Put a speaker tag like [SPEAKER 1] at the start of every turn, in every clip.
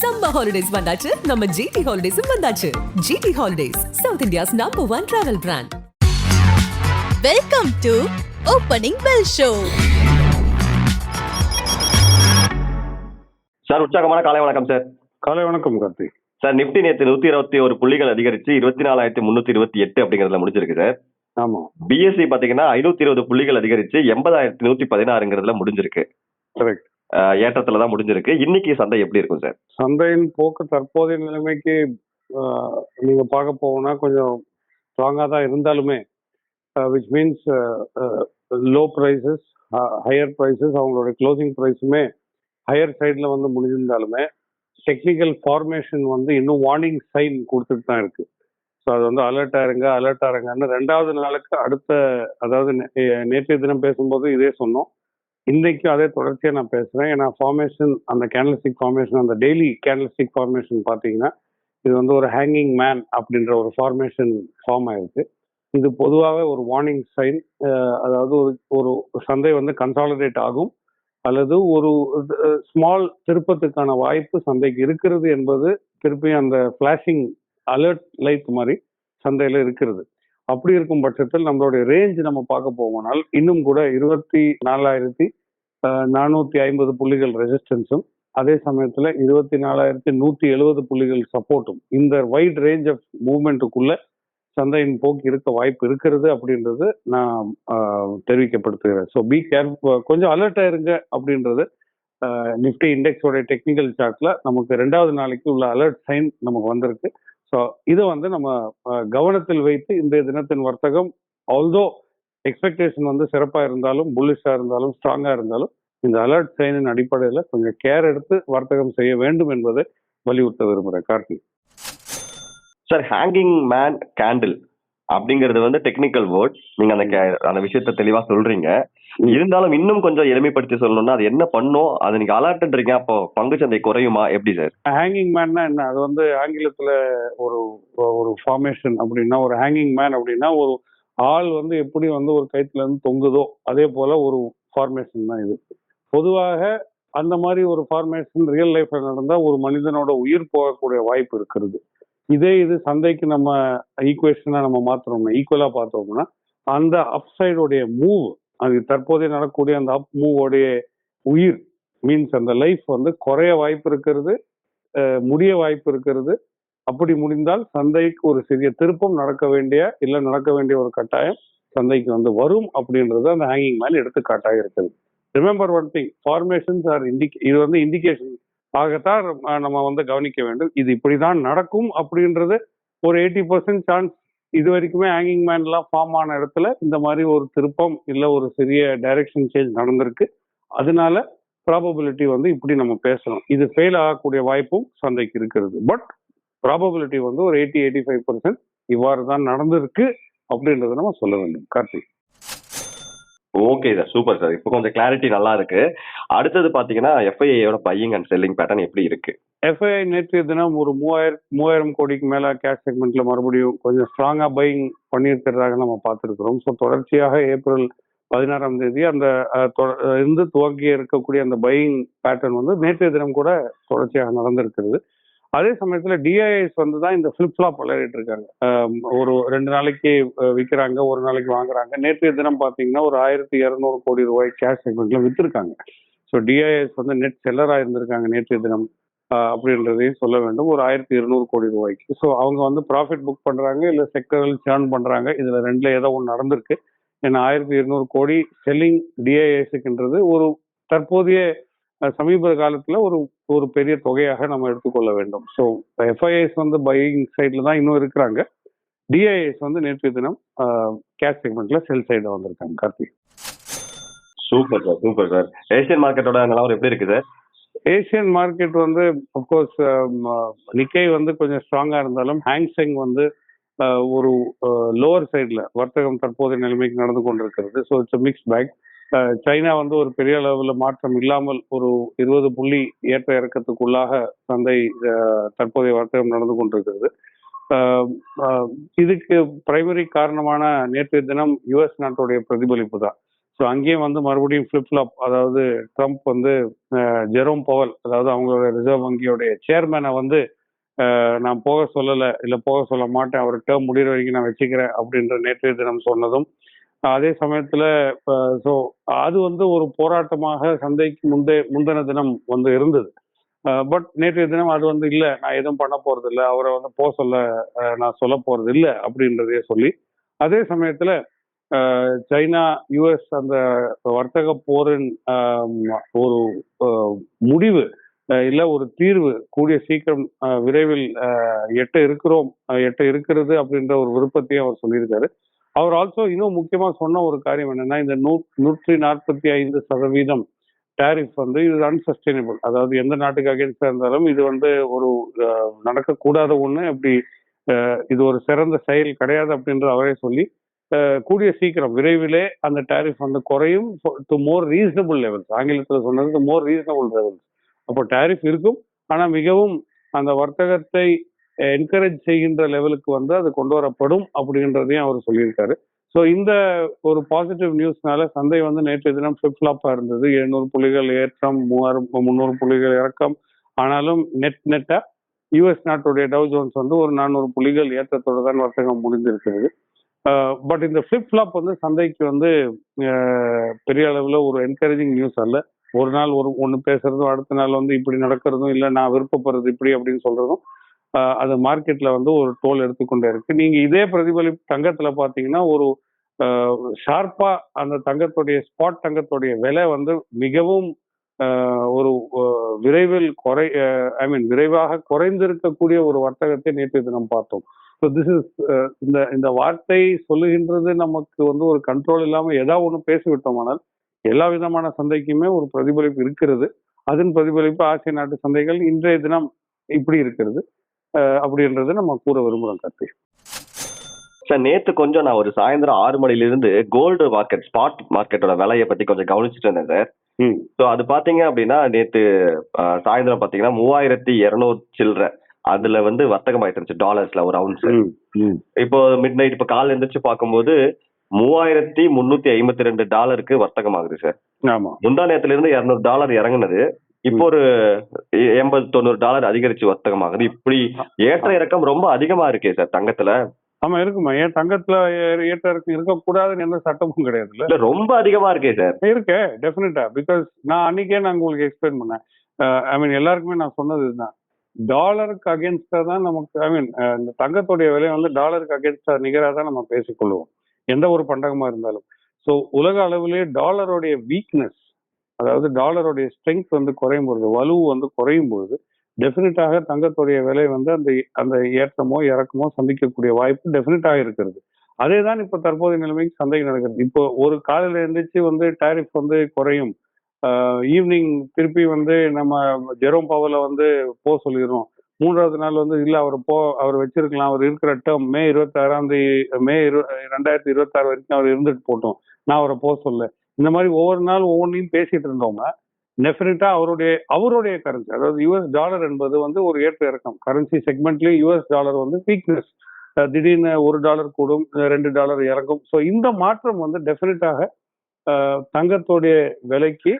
[SPEAKER 1] Summer holidays வந்தாச்சு. நம்ம GT ஹாலிடேஸும் வந்தாச்சு. GT holidays south India's number one travel brand
[SPEAKER 2] welcome to opening bell show
[SPEAKER 3] sir உற்சாகமான காலை வணக்கம் சார்
[SPEAKER 4] காலை வணக்கம் கார்த்திக்
[SPEAKER 3] சார் நிப்டி நேற்று நூத்தி இருபத்தி ஒரு புள்ளிகள் அதிகரிச்சு இருபத்தி நாலாயிரத்தி முன்னூத்தி இருபத்தி எட்டு அப்படிங்கறதுல முடிஞ்சிருக்கு சார்
[SPEAKER 4] ஆமா.
[SPEAKER 3] பிஎஸ்சி பாத்தீங்கன்னா ஐநூத்தி இருபது புள்ளிகள் அதிகரிச்சு எண்பதாயிரத்தி நூத்தி பதினாறுங்கிறதுல முடிஞ்சிருக்கு.
[SPEAKER 4] கரெக்ட்
[SPEAKER 3] ஏற்றத்துல தான் முடிஞ்சிருக்கு. இன்னைக்கு சந்தை எப்படி இருக்கும் சார்?
[SPEAKER 4] சந்தையின் போக்கு தற்போதைய நிலைமைக்கு நீங்க பார்க்க போனா கொஞ்சம் ஸ்ட்ராங்கா தான் இருந்தாலுமே which means low prices higher prices அவங்களோட க்ளோசிங் ப்ரைஸுமே ஹையர் சைடில் வந்து முடிஞ்சிருந்தாலுமே டெக்னிக்கல் ஃபார்மேஷன் வந்து இன்னும் வார்னிங் சைன் கொடுத்துட்டு தான் இருக்கு. ஸோ அது வந்து அலர்ட் ஆயிருங்க அலர்ட் ஆயிருங்கன்னு ரெண்டாவது நாளுக்கு அடுத்த அதாவது நே- நேற்றைய தினம் பேசும்போது இதே சொன்னோம். இன்றைக்கு அதே தொடர்ச்சியாக நான் பேசுகிறேன் ஏன்னா ஃபார்மேஷன் அந்த கேண்டல்ஸ்டிக் ஃபார்மேஷன் அந்த டெய்லி கேண்டல்ஸ்டிக் ஃபார்மேஷன் பார்த்தீங்கன்னா இது வந்து ஒரு ஹேங்கிங் மேன் அப்படின்ற ஒரு ஃபார்மேஷன் ஃபார்ம் ஆயிருக்கு. இது பொதுவாகவே ஒரு வார்னிங் சைன் அதாவது ஒரு ஒரு சந்தை வந்து கன்சாலிடேட் ஆகும். அல்லது ஒரு ஸ்மால் திருப்பத்துக்கான வாய்ப்பு சந்தைக்கு இருக்கிறது என்பது திருப்பி அந்த ஃப்ளாஷிங் அலர்ட் லைட் மாதிரி சந்தையில் இருக்கிறது. அப்படி இருக்கும் பட்சத்தில் நம்மளுடைய ரேஞ்ச் நம்ம பார்க்க போகணும்னால் இன்னும் கூட இருபத்தி நாலாயிரத்தி நானூத்தி ஐம்பது புள்ளிகள் ரெசிஸ்டன்ஸும் அதே சமயத்துல இருபத்தி நாலாயிரத்தி நூத்தி எழுபது புள்ளிகள் சப்போர்ட்டும் இந்த வைட் ரேஞ்ச் ஆஃப் மூவ்மெண்ட்டுக்குள்ள சந்தையின் போக்கு இருக்க வாய்ப்பு இருக்கிறது அப்படின்றது நான் தெரிவிக்கப்படுத்துகிறேன். ஸோ பி கேர் கொஞ்சம் அலர்ட் ஆயிருங்க அப்படின்றது நிஃப்டி இண்டெக்ஸோட டெக்னிக்கல் சார்ட்ல நமக்கு ரெண்டாவது நாளைக்கு உள்ள அலர்ட் சைன் நமக்கு வந்திருக்கு. ஸோ இதை வந்து நம்ம கவனத்தில் வைத்து இன்றைய தினத்தின் வர்த்தகம் ஆல்தோ எக்ஸ்பெக்டேஷன் வந்து சிறப்பாக இருந்தாலும் புல்லிஷாக இருந்தாலும் ஸ்ட்ராங்காக இருந்தாலும் இந்த அலர்ட் சைனின் அடிப்படையில் கொஞ்சம் கேர் எடுத்து வர்த்தகம் செய்ய வேண்டும் என்பதை வலியுறுத்த விரும்புகிறேன். Karthik
[SPEAKER 3] sir hanging man candle அப்படிங்கிறது வந்து டெக்னிக்கல் வேர்ட் நீங்க அந்த அந்த விஷயத்த தெளிவா சொல்றீங்க. இருந்தாலும் இன்னும் கொஞ்சம் எளிமைப்படுத்தி சொல்லணும்னா அது என்ன பண்ணும்? அது நீங்க அலர்ட்ன்றீங்க அப்போ பங்குச்சந்தை குறையுமா? எப்படி சார்
[SPEAKER 4] ஹேங்கிங் மேன்னா என்ன? அது வந்து ஆங்கிலத்துல ஒரு ஒரு ஃபார்மேஷன் அப்படின்னா ஒரு ஹேங்கிங் மேன் அப்படின்னா ஒரு ஆள் வந்து எப்படி வந்து ஒரு கயிற்றுல இருந்து தொங்குதோ அதே போல ஒரு ஃபார்மேஷன் தான் இது. பொதுவாக அந்த மாதிரி ஒரு ஃபார்மேஷன் ரியல் லைஃப்ல நடந்தா ஒரு மனிதனோட உயிர் போகக்கூடிய வாய்ப்பு இருக்கிறது. இதே இது சந்தைக்கு நம்ம ஈக்குவேஷனாக நம்ம மாத்துறோம்னா ஈக்குவலா பார்த்தோம்னா அந்த அப்சைடுடைய மூவ் அது தற்போதைய நடக்கக்கூடிய அந்த அப் மூவோடைய உயிர் மீன்ஸ் அந்த லைஃப் வந்து குறைய வாய்ப்பு இருக்கிறது முடிய வாய்ப்பு இருக்கிறது. அப்படி முடிந்தால் சந்தைக்கு ஒரு சிறிய திருப்பம் நடக்க வேண்டிய இல்ல நடக்க வேண்டிய ஒரு கட்டாயம் சந்தைக்கு வந்து வரும் அப்படின்றது அந்த ஹேங்கிங் மேல் எடுத்துக்காட்டாக இருக்குது. Remember one thing formations are indicate இது வந்து இண்டிகேஷன் ஆகத்தான் நம்ம வந்து கவனிக்க வேண்டும். இது இப்படிதான் நடக்கும் அப்படின்றது ஒரு எயிட்டி பர்சன்ட் சான்ஸ் இது வரைக்குமே ஹேங்கிங் மேன்லாம் ஃபார்ம் ஆன இடத்துல இந்த மாதிரி ஒரு திருப்பம் இல்லை ஒரு சிறிய டைரக்ஷன் சேஞ்ச் நடந்திருக்கு. அதனால ப்ராபபிலிட்டி வந்து இப்படி நம்ம பேசணும் இது ஃபெயில் ஆகக்கூடிய வாய்ப்பும் சந்தைக்கு இருக்கிறது. பட் ப்ராபபிலிட்டி வந்து ஒரு எயிட்டி எயிட்டி ஃபைவ் பர்சன்ட் இவ்வாறு தான் நடந்திருக்கு அப்படின்றத நம்ம சொல்ல வேண்டும். Karthik.
[SPEAKER 3] Okay sir super sir இப்போ கொஞ்சம் கிளாரிட்டி நல்லா இருக்கு. அடுத்தது பாத்தீங்கன்னா எஃப்ஐஐயோட பையிங் அண்ட் செல்லிங் பேட்டர்ன் எப்படி இருக்கு?
[SPEAKER 4] எஃப்ஐஐ நேற்று தினம் ஒரு மூவாயிரம் மூவாயிரம் கோடிக்கு மேல கேஷ் செக்மெண்ட்ல மறுபடியும் கொஞ்சம் ஸ்ட்ராங்கா பையிங் பண்ணியிருக்கிறதாக நம்ம பார்த்துருக்கிறோம். ஸோ தொடர்ச்சியாக ஏப்ரல் பதினாறாம் தேதி அந்த இருந்து துவங்கி இருக்கக்கூடிய அந்த பையிங் பேட்டர்ன் வந்து நேற்றைய தினம் கூட தொடர்ச்சியாக நடந்திருக்கிறது. அதே சமயத்துல டிஐஎஸ் வந்து தான் இந்த ஃபிளிப் ஃப்ளாப் விளையாடிட்டு இருக்காங்க. ஒரு ரெண்டு நாளைக்கு விற்கிறாங்க ஒரு நாளைக்கு வாங்குறாங்க. நேற்றைய தினம் பாத்தீங்கன்னா ஒரு ஆயிரத்தி இரநூறு கோடி ரூபாய் கேஷ் செக்மெண்ட்ல வித்திருக்காங்க. ஸோ டிஐஎஸ் வந்து நெட் செல்லராக இருந்திருக்காங்க நேற்றைய தினம். அப்படின்றதையும் சொல்ல வேண்டும். ஒரு ஆயிரத்தி இருநூறு கோடி ரூபாய்க்கு. ஸோ அவங்க வந்து ப்ராஃபிட் புக் பண்ணுறாங்க இல்லை செக்டரல் சேர்ன் பண்ணுறாங்க இதில் ரெண்டில் ஏதோ ஒன்று நடந்திருக்கு. ஏன்னா ஆயிரத்தி இருநூறு கோடி செல்லிங் டிஐஎஸ்க்குன்றது ஒரு தற்போதைய சமீப காலத்துல ஒரு ஒரு பெரிய தொகையாக நம்ம எடுத்துக்கொள்ள வேண்டும். ஸோ எஃப்ஐஎஸ் வந்து பையிங் சைட்ல தான் இன்னும் இருக்கிறாங்க. டிஐஎஸ் வந்து நேற்றைய தினம் கேஷ் செக்மெண்ட்ல செல் சைடு வந்திருக்காங்க Karthik
[SPEAKER 3] super sir super sir. Asian மார்க்கெட்டோட நிலவரம் எப்படி இருக்கு சார்
[SPEAKER 4] ஏசியன் மார்க்கெட் வந்து அப்கோர்ஸ் நிக்கை வந்து கொஞ்சம் ஸ்ட்ராங்கா இருந்தாலும் ஹேங்செங் வந்து ஒரு லோவர் சைடில் வர்த்தகம் தற்போதைய நிலைமைக்கு நடந்து கொண்டிருக்கிறது. So it's mix back China வந்து ஒரு பெரிய அளவில் மாற்றம் இல்லாமல் ஒரு இருபது புள்ளி ஏற்ற இறக்கத்துக்குள்ளாக சந்தை தற்போதைய வர்த்தகம் நடந்து கொண்டிருக்கிறது. இதுக்கு பிரைமரி காரணமான நேற்றைய தினம் யுஎஸ் நாட்டுடைய பிரதிபலிப்பு தான். ஸோ அங்கேயும் வந்து மறுபடியும் ஃபிளிப் அதாவது ட்ரம்ப் வந்து ஜெரோம் பவல் அதாவது அவங்களோட ரிசர்வ் வங்கியோடைய சேர்மேனை வந்து நான் போக சொல்லலை இல்லை போக சொல்ல மாட்டேன் அவர் டேர்ம் முடிகிற வரைக்கும் நான் வச்சுக்கிறேன் அப்படின்ற நேற்றைய தினம் சொன்னதும் அதே சமயத்துல ஸோ அது வந்து ஒரு போராட்டமாக சந்தைக்கு முந்தைய முந்தின தினம் வந்து இருந்தது. பட் நேற்றைய தினம் அது வந்து இல்லை நான் எதுவும் பண்ண போறது இல்லை அவரை வந்து போக சொல்ல நான் சொல்ல போறது இல்லை அப்படின்றதையே சொல்லி அதே சமயத்துல சைனா யுஎஸ் அந்த வர்த்தக போரின் ஒரு முடிவு இல்லை இல்ல ஒரு தீர்வு கூடிய சீக்கிரம் விரைவில் அஹ், எட்ட இருக்கிறோம் எட்ட இருக்கிறது அப்படின்ற ஒரு விருப்பத்தையும் அவர் சொல்லியிருக்காரு. அவர் ஆல்சோ இன்னும் முக்கியமா சொன்ன ஒரு காரியம் என்னன்னா இந்த நூ நூற்றி நாற்பத்தி ஐந்து சதவீதம் டேரிஃப் வந்து இது அன்சஸ்டைனபிள் அதாவது எந்த நாட்டுக்கு அகேன்ஸ்டா இருந்தாலும் இது வந்து ஒரு நடக்கக்கூடாத ஒண்ணு. அப்படி இது ஒரு சிறந்த செயல் கிடையாது அப்படின்ற அவரே சொல்லி கூடிய சீக்கிரம் விரைவிலே அந்த டேரிஃப் வந்து குறையும். டு மோர் ரீசனபிள் லெவல்ஸ் ஆங்கிலத்தில் சொன்னது மோர் ரீசனபிள் லெவல்ஸ் அப்போ டேரிஃப் இருக்கும். ஆனால் மிகவும் அந்த வர்த்தகத்தை என்கரேஜ் செய்கின்ற லெவலுக்கு வந்து அது கொண்டு வரப்படும் அப்படின்றதையும் அவர் சொல்லியிருக்காரு. ஸோ இந்த ஒரு பாசிட்டிவ் நியூஸ்னால சந்தை வந்து நேற்று தினம் ஃபிளிப் ஃப்ளாப்பாக இருந்தது. எழுநூறு புள்ளிகள் ஏற்றம் மூவாயிரம் முந்நூறு புள்ளிகள் இறக்கம். ஆனாலும் நெட் நெட்டாக யூஎஸ் நாட்டுடைய டவ் ஜோன்ஸ் வந்து ஒரு நானூறு புள்ளிகள் ஏற்றத்தோடு தான் வர்த்தகம் முடிந்திருக்கிறது. பட் இந்த ஃபிளிப் ஃப்ளாப் வந்து சந்தைக்கு வந்து பெரிய அளவில் ஒரு என்கரேஜிங் நியூஸ் அல்ல. ஒரு நாள் ஒரு ஒன்று பேசுறதும் அடுத்த நாள் வந்து இப்படி நடக்கிறதும் இல்லை நான் விருப்பப்படுறது இப்படி அப்படின்னு சொல்றதும் அது மார்க்கெட்ல வந்து ஒரு டோல் எடுத்துக்கொண்டே இருக்கு. நீங்க இதே பிரதிபலிப்பு தங்கத்துல பாத்தீங்கன்னா ஒரு ஷார்ப்பா அந்த தங்கத்துடைய ஸ்பாட் தங்கத்துடைய விலை வந்து மிகவும் ஒரு விரைவில் குறை ஐ மீன் விரைவாக குறைந்திருக்கக்கூடிய ஒரு வர்த்தகத்தை நேற்று தினம் பார்த்தோம். ஸோ திஸ் இஸ் இந்த இந்த வார்த்தை சொல்லுகின்றது நமக்கு வந்து ஒரு கண்ட்ரோல் இல்லாமல் ஏதாவது ஒன்று பேசிவிட்டோமானால் எல்லா விதமான சந்தைக்குமே ஒரு பிரதிபலிப்பு இருக்கிறது. அதன் பிரதிபலிப்பு ஆசிய நாட்டு சந்தைகள் இன்றைய தினம் இப்படி இருக்கிறது. அப்படின்றது நம்ம கூற விரும்புறோம் கத்தி
[SPEAKER 3] சார் நேத்து கொஞ்சம் நான் ஒரு சாயந்தரம் ஆறு மணில இருந்து கோல்டு மார்க்கெட் ஸ்பாட் மார்க்கெட்டோட விலையை பத்தி கொஞ்சம் கவனிச்சுட்டு இருந்தேன் சார். ஸோ அது பாத்தீங்க அப்படின்னா அஹ், சாயந்தரம் பாத்தீங்கன்னா மூவாயிரத்தி இருநூறு சில்லற. அதுல வந்து வர்த்தகம் ஆயிட்டு டாலர்ஸ்ல ஒரு அவுன்ஸ். இப்போ மிட் நைட் இப்போ கால் எந்திரிச்சு பார்க்கும்போது மூவாயிரத்தி முன்னூத்தி ஐம்பத்தி ரெண்டு டாலருக்கு வர்த்தகம் ஆகுது சார்.
[SPEAKER 4] ஆமா.
[SPEAKER 3] முந்தா நேரத்துல இருந்து இருநூறு டாலர் இறங்குனது. இப்போ ஒரு எண்பது தொண்ணூறு டாலர் அதிகரிச்சு வர்த்தகம் ஆகுது இப்படி ஏற்ற இறக்கம் ரொம்ப அதிகமா இருக்கே சார் தங்கத்துல.
[SPEAKER 4] ஆமா இருக்குமா. ஏன் தங்கத்துல ஏற்ற இறக்கம் இருக்கக்கூடாதுன்னு எந்த சட்டமும் கிடையாது இல்ல?
[SPEAKER 3] இல்ல ரொம்ப அதிகமா இருக்கே சார்.
[SPEAKER 4] இருக்கு டெஃபினட்டா பிகாஸ் நான் அன்னைக்கே நான் உங்களுக்கு எக்ஸ்பிளைன் பண்ணேன். ஐ மீன் எல்லாருக்குமே நான் சொன்னது இதுதான். டாலருக்கு அகேன்ஸ்டா தான் நமக்கு ஐ மீன் இந்த தங்கத்துடைய விலை வந்து டாலருக்கு அகேன்ஸ்டா நிகராக தான் நம்ம பேசிக்கொள்வோம். எந்த ஒரு பண்டகமா இருந்தாலும். ஸோ உலக அளவிலே டாலருடைய வீக்னஸ் அதாவது டாலருடைய ஸ்ட்ரென்த் வந்து குறையும் பொழுது வலு வந்து குறையும் பொழுது டெஃபினட்டாக தங்கத்துடைய விலை வந்து அந்த அந்த ஏற்றமோ இறக்கமோ சந்திக்கக்கூடிய வாய்ப்பு டெஃபினட்டாக இருக்கிறது. அதே தான் இப்போ தற்போதைய நிலைமைக்கு சந்தை நடக்குது இப்போ ஒரு காலையில் எழுந்திரிச்சு வந்து டாரிஃப் வந்து குறையும். ஈவினிங் திருப்பி வந்து நம்ம ஜெரோம் பவர்ல வந்து போக சொல்லிடுறோம். மூன்றாவது நாள் வந்து இல்லை அவர் போ அவர் வச்சிருக்கலாம். அவர் இருக்கிற டேர்ம் மே இருபத்தாறாம் தேதி மே இரு ரெண்டாயிரத்தி இருபத்தாறு வரைக்கும் அவர் இருந்துட்டு போட்டோம். நான் அவரை போக சொல்ல. இந்த மாதிரி ஒவ்வொரு நாள் ஒவ்வொன்றையும் பேசிட்டு இருந்தோம்னா டெஃபினட்டா அவருடைய அவருடைய கரன்சி அதாவது யூஎஸ் டாலர் என்பது வந்து ஒரு ஏற்ற இறக்கம் கரன்சி செக்மெண்ட்லயும் யுஎஸ் டாலர் வந்து வீக்னஸ் திடீர்னு ஒரு டாலர் கூடும் ரெண்டு டாலர் இறங்கும். ஸோ இந்த மாற்றம் வந்து டெஃபினட்டாக தங்கத்துடைய விலைக்கு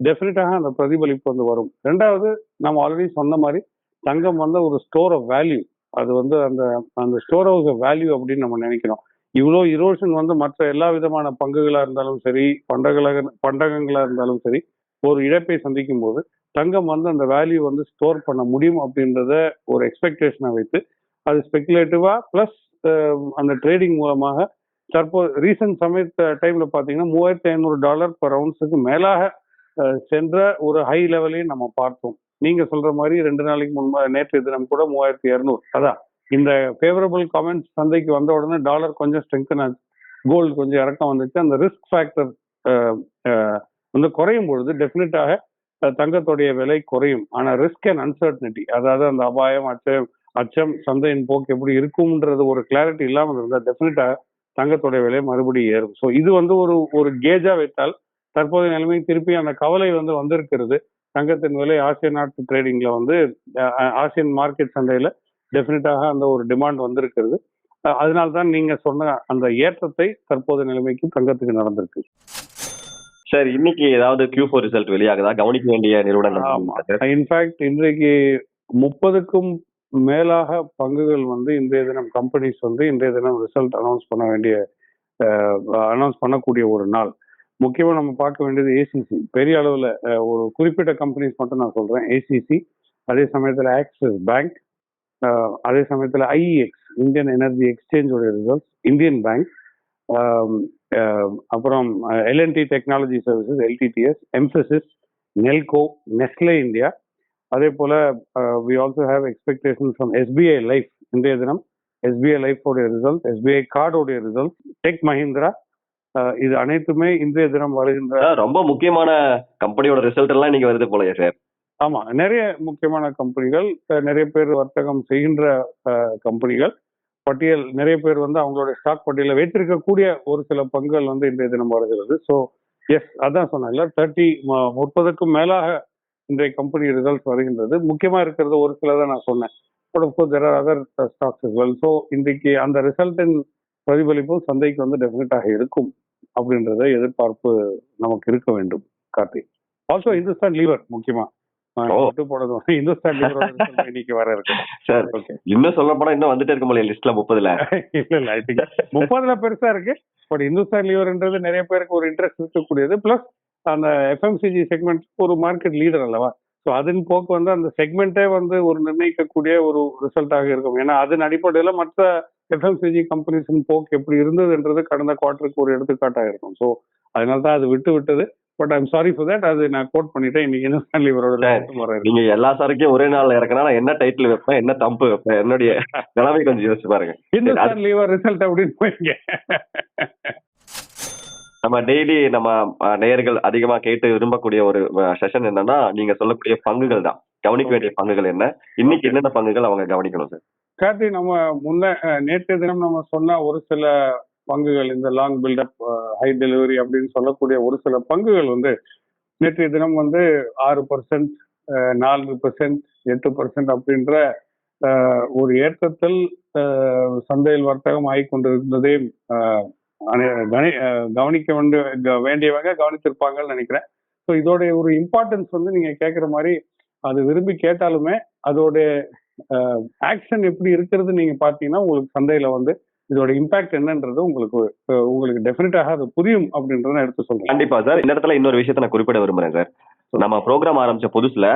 [SPEAKER 4] டெஃபினட்டாக அந்த பிரதிபலிப்பு வந்து வரும். ரெண்டாவது நம்ம ஆல்ரெடி சொன்ன மாதிரி தங்கம் வந்து ஒரு ஸ்டோர் ஆஃப் வேல்யூ அது வந்து அந்த அந்த ஸ்டோர் ஹவுஸ் ஆஃப் வேல்யூ அப்படின்னு நம்ம நினைக்கிறோம். இவ்வளோ இரோஷன் வந்து மற்ற எல்லா விதமான பங்குகளாக இருந்தாலும் சரி பண்டகளாக பண்டகங்களாக இருந்தாலும் சரி ஒரு இழப்பை சந்திக்கும் போது தங்கம் வந்து அந்த வேல்யூ வந்து ஸ்டோர் பண்ண முடியும் அப்படின்றத ஒரு எக்ஸ்பெக்டேஷனை வைத்து அது ஸ்பெகுலேட்டிவா ப்ளஸ் அந்த ட்ரேடிங் மூலமாக தற்போது ரீசன்ட் சமயத்த டைமில் பார்த்தீங்கன்னா மூவாயிரத்தி ஐநூறு டாலர் பர் ரவுண்ட்ஸுக்கு மேலாக சென்ற ஒரு ஹை லெவலையும் நம்ம பார்த்தோம். நீங்கள் சொல்கிற மாதிரி ரெண்டு நாளைக்கு முன்பு நேற்று தினம் கூட மூவாயிரத்தி இரநூறு. அதான். இந்த ஃபேவரபிள் கமெண்ட்ஸ் சந்தைக்கு வந்த உடனே டாலர் கொஞ்சம் ஸ்ட்ரென்தன் ஆச்சு கோல்டு கொஞ்சம் இறக்கம் வந்துச்சு. அந்த ரிஸ்க் ஃபேக்டர் வந்து குறையும் பொழுது டெஃபினட்டாக தங்கத்துடைய விலை குறையும். ஆனால் ரிஸ்க் அண்ட் அன்சர்டனிட்டி அதாவது அந்த அபாயம் அச்சம் அச்சம் சந்தையின் போக்கு எப்படி இருக்கும்ன்றது ஒரு கிளாரிட்டி இல்லாமல் இருந்தால் டெஃபினட்டாக தங்கத்துடைய விலை மறுபடியும் ஏறும். ஸோ இது வந்து ஒரு ஒரு கேஜாக வைத்தால் தற்போதைய நிலைமை திருப்பி அந்த கவலை வந்து வந்திருக்கிறது. தங்கத்தின் விலை ஆசிய நாட்டு ட்ரேடிங்ல வந்து ஆசியன் மார்க்கெட் சந்தையில டெஃபினட்டாக அந்த ஒரு டிமாண்ட் வந்திருக்கிறது. அதனால தான் நீங்க சொன்ன அந்த ஏற்றத்தை தற்போதைய நிலைமைக்கு தங்கத்துக்கு நடந்திருக்கு.
[SPEAKER 3] சார் இன்னைக்கு ஏதாவது Q4 ஃபோர் ரிசல்ட் வெளியாகுதா? கவனிக்க வேண்டிய சார்?
[SPEAKER 4] இன்ஃபேக்ட் இன்றைக்கு முப்பதுக்கும் மேலாக பங்குகள் வந்து இன்றைய தினம் கம்பெனிஸ் வந்து இன்றைய தினம் ரிசல்ட் அனௌன்ஸ் பண்ண வேண்டிய அனௌன்ஸ் பண்ணக்கூடிய ஒரு நாள். முக்கியமா நம்ம பார்க்க வேண்டியது ஏசிசி பெரிய அளவுல ஒரு குறிப்பிட்ட கம்பெனிஸ் மட்டும் நான் சொல்றேன். ஏசிசி அதே சமயத்துல ஆக்சிஸ் பேங்க் அதே சமயத்துல ஐஇஎக்ஸ் இந்தியன் எனர்ஜி எக்ஸ்சேஞ்சோட ரிசல்ட்ஸ் இந்தியன் பேங்க் அப்புறம் L and T technology services LTTS Mphasis Nelco Nestle India அதே போல we also have expectation from SBI life இன்றைய தினம். எஸ்பிஐ லைஃபோடைய ரிசல்ட் எஸ்பிஐ கார்டோடைய ரிசல்ட் டெக் மஹிந்திரா இது அனைத்துமே இன்றைய தினம் வருகின்ற
[SPEAKER 3] ரொம்ப முக்கியமான கம்பெனியோட ரிசல்ட் எல்லாம் இன்னைக்கு வருது போலயே சார்.
[SPEAKER 4] ஆமா நிறைய முக்கியமான கம்பெனிகள் நிறைய பேர் வர்த்தகம் செய்கின்ற கம்பெனிகள். பட்டியல் நிறைய பேர் வந்து அவங்களோட ஸ்டாக் பட்டியலில் வைத்திருக்கக்கூடிய ஒரு சில பங்குகள் வந்து இன்றைய தினம் வருகிறது. ஸோ எஸ் அதான் சொன்னேன்ல தேர்ட்டி முப்பதுக்கும் மேலாக இன்றைய கம்பெனி ரிசல்ட்ஸ் வருகின்றது. முக்கியமா இருக்கிறது ஒரு சில தான் நான் சொன்னேன். But of course there are other stocks well so இன்றைக்கு அந்த ரிசல்ட்டின் பிரதிபலிப்பும் சந்தைக்கு வந்து டெஃபினட்டாக இருக்கும் அப்படின்றத எதிர்பார்ப்பு நமக்கு இருக்க வேண்டும் கார்த்தி ஆல்சோ இந்துஸ்தான் லீவர் முக்கியமா.
[SPEAKER 3] இன்னும் சொல்ல போனா இன்னும் வந்துட்டே இருக்க முடியல லிஸ்ட்ல முப்பதுல.
[SPEAKER 4] இல்ல இல்ல. ஐ திங்க் முப்பதுல பெருசா இருக்கு. பட் இந்துஸ்தான் லீவர்ன்றது நிறைய பேருக்கு ஒரு இன்ட்ரெஸ்ட் இருக்கக்கூடியது. பிளஸ் அந்த எஃப்எம்சிஜி செக்மெண்ட் ஒரு மார்க்கெட் லீடர் அல்லவா? ஸோ அதன் போக்கு வந்து அந்த செக்மெண்ட்டே வந்து ஒரு நிர்ணயிக்கக்கூடிய ஒரு ரிசல்ட்டாக இருக்கும். ஏன்னா அதன் அடிப்படையில் மற்ற எஃப்எம்சிஜி கம்பெனிஸின் போக்கு எப்படி இருந்ததுன்றது கடந்த குவார்ட்டருக்கு ஒரு எடுத்துக்காட்டாக இருக்கும். ஸோ அதனால தான் அது விட்டு விட்டது. But I'm sorry for that அது நான் கோட் பண்ணிட்டேன். இன்னைக்கு வர இருக்கு.
[SPEAKER 3] நீங்க எல்லா சரக்கையும் ஒரே நாள்ல இறக்குனா நான் என்ன டைட்டில் வைப்பேன்? என்ன தம்பு வைப்பேன்? என்னுடைய நிலைமை கொஞ்சம் யோசிச்சு பாருங்க.
[SPEAKER 4] இந்துஸ்தான் லீவர் ரிசல்ட் அப்படின்னு போயிங்க
[SPEAKER 3] நம்ம டெய்லி நம்ம நேயர்கள் அதிகமா கேட்டு விரும்பக்கூடிய ஒரு செஷன் என்னன்னா நீங்க சொல்லக்கூடிய பங்குகள் தான். கவனிக்க வேண்டிய பங்குகள் என்ன? இன்னைக்கு என்னென்ன பங்குகள் அவங்க கவனிக்கணும் சார்
[SPEAKER 4] கார்த்தி நம்ம முன்ன அஹ், நேற்றைய தினம் நம்ம சொன்ன ஒரு சில பங்குகள் இந்த லாங் பில்டப் ஹை டெலிவரி அப்படின்னு சொல்லக்கூடிய ஒரு சில பங்குகள் வந்து நேற்றைய தினம் வந்து ஆறு பர்சன்ட் நான்கு பர்சன்ட் எட்டு பர்சன்ட் அப்படின்ற ஒரு ஏற்றத்தில் சந்தையில் வர்த்தகம் ஆகி கொண்டிருந்ததே அனை- கணி- கவனிக்க வேண்டிய க- வேண்டியவங்க கவனித்திருப்பாங்கன்னு நினைக்கிறேன். ஸோ இதோடைய ஒரு இம்பார்ட்டன்ஸ் வந்து நீங்க கேட்குற மாதிரி அது விரும்பி கேட்டாலுமே அதோடைய ஆக்ஷன் எப்படி இருக்கிறது நீங்க பாத்தீங்கன்னா உங்களுக்கு சந்தையில வந்து இதோட இம்பாக்ட் என்னன்றது உங்களுக்கு உங்களுக்கு டெஃபினட்டாக அது புரியும் அப்படின்றத எடுத்து சொல்றேன்.
[SPEAKER 3] கண்டிப்பா சார். இந்த இடத்துல இன்னொரு விஷயத்த நான் குறிப்பிட விரும்புறேன் சார். நம்ம ப்ரோக்ராம் ஆரம்பிச்ச புதுசுல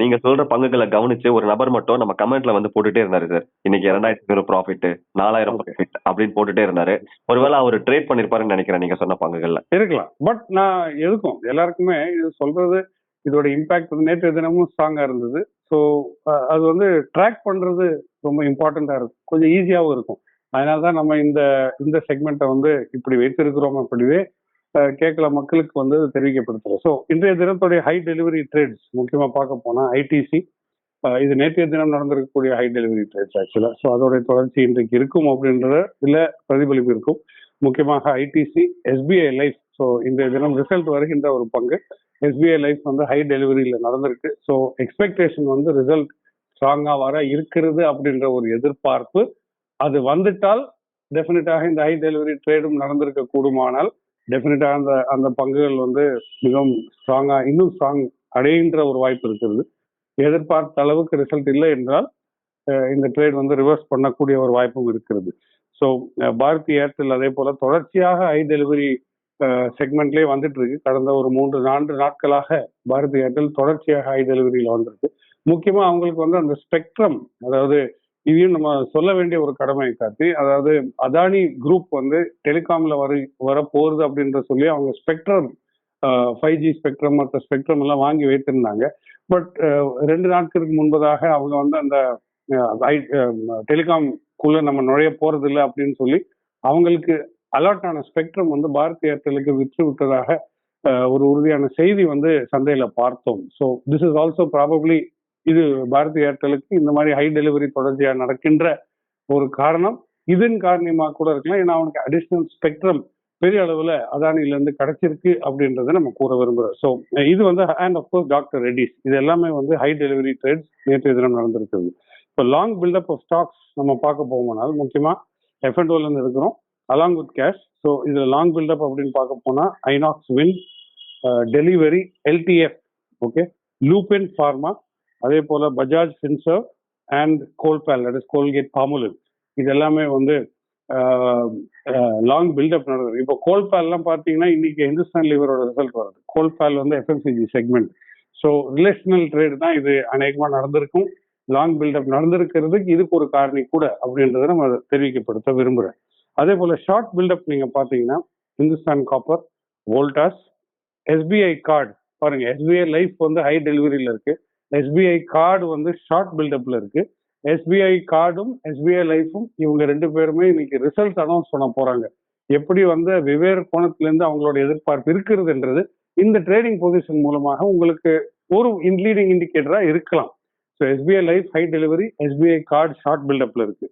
[SPEAKER 3] நீங்க சொல்ற பங்குகளை கவனிச்சு ஒரு நபர் மட்டும் நம்ம கமெண்ட்ல வந்து போட்டுட்டே இருந்தாரு சார். இன்னைக்கு இரண்டாயிரத்தி ஐநூறு ப்ராஃபிட் நாலாயிரம் ப்ராஃபிட் அப்படின்னு போட்டுட்டே இருந்தாரு. ஒருவேளை அவர் ட்ரேட் பண்ணிருப்பாருன்னு நினைக்கிறேன் நீங்க சொன்ன பங்குகள்ல.
[SPEAKER 4] இருக்கலாம். பட் நான் எதுக்கும் எல்லாருக்குமே இது சொல்றது இதோட இம்பாக்ட் வந்து நேற்று தினமும் ஸ்ட்ராங்கா இருந்தது. ஸோ அது வந்து ட்ராக் பண்றது ரொம்ப இம்பார்ட்டண்டா இருக்கும். கொஞ்சம் ஈஸியாகவும் இருக்கும். அதனால தான் நம்ம இந்த இந்த செக்மெண்ட்டை வந்து இப்படி வைத்திருக்கிறோம் அப்படிவே கேட்கல மக்களுக்கு வந்து தெரிவிக்கப்படுத்துறோம் ஸோ இன்றைய தினத்துடைய ஹை டெலிவரி ட்ரேட்ஸ் முக்கியமாக பார்க்க போனால் ஐடிசி இது நேற்றைய தினம் நடந்திருக்கக்கூடிய ஹை டெலிவரி ட்ரேட்ஸ் ஆக்சுவலாக ஸோ அதோடைய தொடர்ச்சி இன்றைக்கு இருக்கும் அப்படின்றத இல்லை பிரதிபலிப்பு இருக்கும். முக்கியமாக ஐடிசி எஸ்பிஐ லைஃப் ஸோ இன்றைய தினம் ரிசல்ட் வருகின்ற ஒரு பங்கு. எஸ்பிஐ லைஃப் வந்து ஹை டெலிவரியில் நடந்திருக்கு. ஸோ எக்ஸ்பெக்டேஷன் வந்து ரிசல்ட் ஸ்ட்ராங்காக வர இருக்கிறது அப்படின்ற ஒரு எதிர்பார்ப்பு அது வந்துட்டால் டெஃபினட்டாக இந்த ஹை டெலிவரி ட்ரேடும் நடந்திருக்க கூடுமானால் டெஃபினட்டாக அந்த அந்த பங்குகள் வந்து மிகவும் ஸ்ட்ராங்காக இன்னும் ஸ்ட்ராங் அடைகின்ற ஒரு வாய்ப்பு இருக்கிறது. எதிர்பார்த்த அளவுக்கு ரிசல்ட் இல்லை என்றால் இந்த ட்ரேட் வந்து ரிவர்ஸ் பண்ணக்கூடிய ஒரு வாய்ப்பும் இருக்கிறது. ஸோ பாரதி ஏர்டெல் அதே போல தொடர்ச்சியாக ஹை டெலிவரி செக்மெண்ட்லேயே வந்துட்டு இருக்கு கடந்த ஒரு மூன்று நான்கு நாட்களாக பாரதி ஏர்டெல் தொடர்ச்சியாக ஹை டெலிவரியில் வந்திருக்கு. முக்கியமாக அவங்களுக்கு வந்து அந்த ஸ்பெக்ட்ரம் அதாவது இதையும் நம்ம சொல்ல வேண்டிய ஒரு கடமை காட்டி அதாவது அதானி குரூப் வந்து டெலிகாம்ல வர வர போகுது அப்படின்ற சொல்லி அவங்க ஸ்பெக்ட்ரம் ஃபைவ் ஜி ஸ்பெக்ட்ரம் மற்ற ஸ்பெக்ட்ரம் எல்லாம் வாங்கி வைத்திருந்தாங்க. பட் ரெண்டு நாட்களுக்கு முன்பதாக அவங்க வந்து அந்த டெலிகாம்குள்ள நம்ம நுழைய போறது இல்லை அப்படின்னு சொல்லி அவங்களுக்கு அலாட் ஆன ஸ்பெக்ட்ரம் வந்து பாரதி ஏர்டெலுக்கு விற்று விட்டதாக ஒரு உறுதியான செய்தி வந்து சந்தையில பார்த்தோம். So this is also probably இது பாரதி ஏர்டெலுக்கு இந்த மாதிரி ஹை டெலிவரி தொடர்ச்சியாக நடக்கின்ற ஒரு காரணம். இதன் காரணமாக கூட இருக்கலாம். ஏன்னா அவனுக்கு அடிஷ்னல் ஸ்பெக்ட்ரம் பெரிய அளவுல அதானில இருந்து கிடைச்சிருக்கு அப்படின்றத நம்ம கூற விரும்புறோம். ஸோ இது வந்து அண்ட் அஃப்கோர்ஸ் டாக்டர் ரெட்டிஸ் இது எல்லாமே வந்து ஹை டெலிவரி ட்ரேட்ஸ் நேற்று தினம் நடந்திருக்குது. இப்போ லாங் பில்டப் ஆஃப் ஸ்டாக்ஸ் நம்ம பார்க்க போகும்போனால் முக்கியமாக எஃப் இருந்து இருக்கிறோம் அலாங் வித் கேஷ் ஸோ இதில் லாங் பில்டப் அப்படின்னு பார்க்க போனால் Inox Wind delivery LTF okay Lupin pharma அதே போல Bajaj Finserv and Colpal at is Colgate Palmolive இது எல்லாமே வந்து லாங் பில்டப் நடந்தது. இப்போ கோல்பேல்லாம் பார்த்தீங்கன்னா இன்னைக்கு ஹிந்துஸ்தான் லிவரோட ரிசல்ட் வருது. கோல்பேல் வந்து FMCG segment so relational trade தான் இது அநேகமாக நடந்திருக்கும். லாங் பில்டப் நடந்திருக்கிறதுக்கு இதுக்கு ஒரு காரணி கூட அப்படின்றத நம்ம தெரிவிக்கப்படுத்த விரும்புகிறேன் அதே போல ஷார்ட் பில்டப் நீங்கள் பார்த்தீங்கன்னா Hindustan copper Voltas SBI card பாருங்க எஸ்பிஐ லைஃப் வந்து ஹை டெலிவரியில் இருக்குது எஸ்பிஐ கார்டு வந்து ஷார்ட் பில்டப்ல இருக்கு. எஸ்பிஐ கார்டும் எஸ்பிஐ லைஃபும் இவங்க ரெண்டு பேருமே இன்னைக்கு ரிசல்ட் அனௌன்ஸ் பண்ண போறாங்க. எப்படி வந்து வெவ்வேறு கோணத்திலிருந்து அவங்களோட எதிர்பார்ப்பு இருக்கிறதுன்றது இந்த ட்ரேடிங் பொசிஷன் மூலமாக உங்களுக்கு ஒரு லீடிங் இண்டிகேட்டரா இருக்கலாம். So SBI life high delivery SBI card short பில்டப்ல இருக்கு.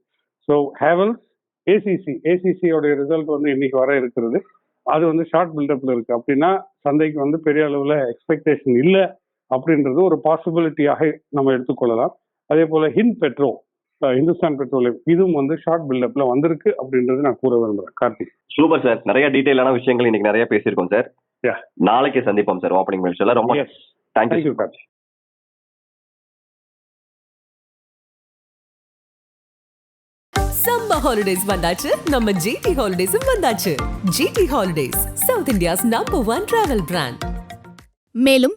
[SPEAKER 4] ஸோ ஹேவல்ஸ் ஏசிசி ஏசிசியோட ரிசல்ட் வந்து இன்னைக்கு வர இருக்கிறது. அது வந்து ஷார்ட் பில்டப்ல இருக்கு. அப்படின்னா சந்தைக்கு வந்து பெரிய அளவுல எக்ஸ்பெக்டேஷன் இல்லை. அப்படின்றது ஒரு பாசிபிலிட்டியாக நம்ம எடுத்துக்கொள்ளலாம். அதே போல ஹிந்த் பெட்ரோ இந்துஸ்தான் பெட்ரோலியம் இதுவும் வந்து ஷார்ட் பில்டப்ல வந்திருக்கு அப்படின்றது நான் கூற விரும்புறேன். கார்த்திக்
[SPEAKER 3] சூப்பர் சார் நிறைய டீடைலான விஷயங்கள் இன்னைக்கு நிறைய பேசியிருக்கோம் சார். நாளைக்கு சந்திப்போம் சார் ஓப்பனிங் மெல்ஸ்ல ரொம்ப
[SPEAKER 4] yes thank you Karthik
[SPEAKER 1] summer holidays வந்தாச்சு. நம்ம ஜிடி ஹாலிடேஸும் வந்தாச்சு. GT holidays south India's number one travel brand
[SPEAKER 2] மேலும்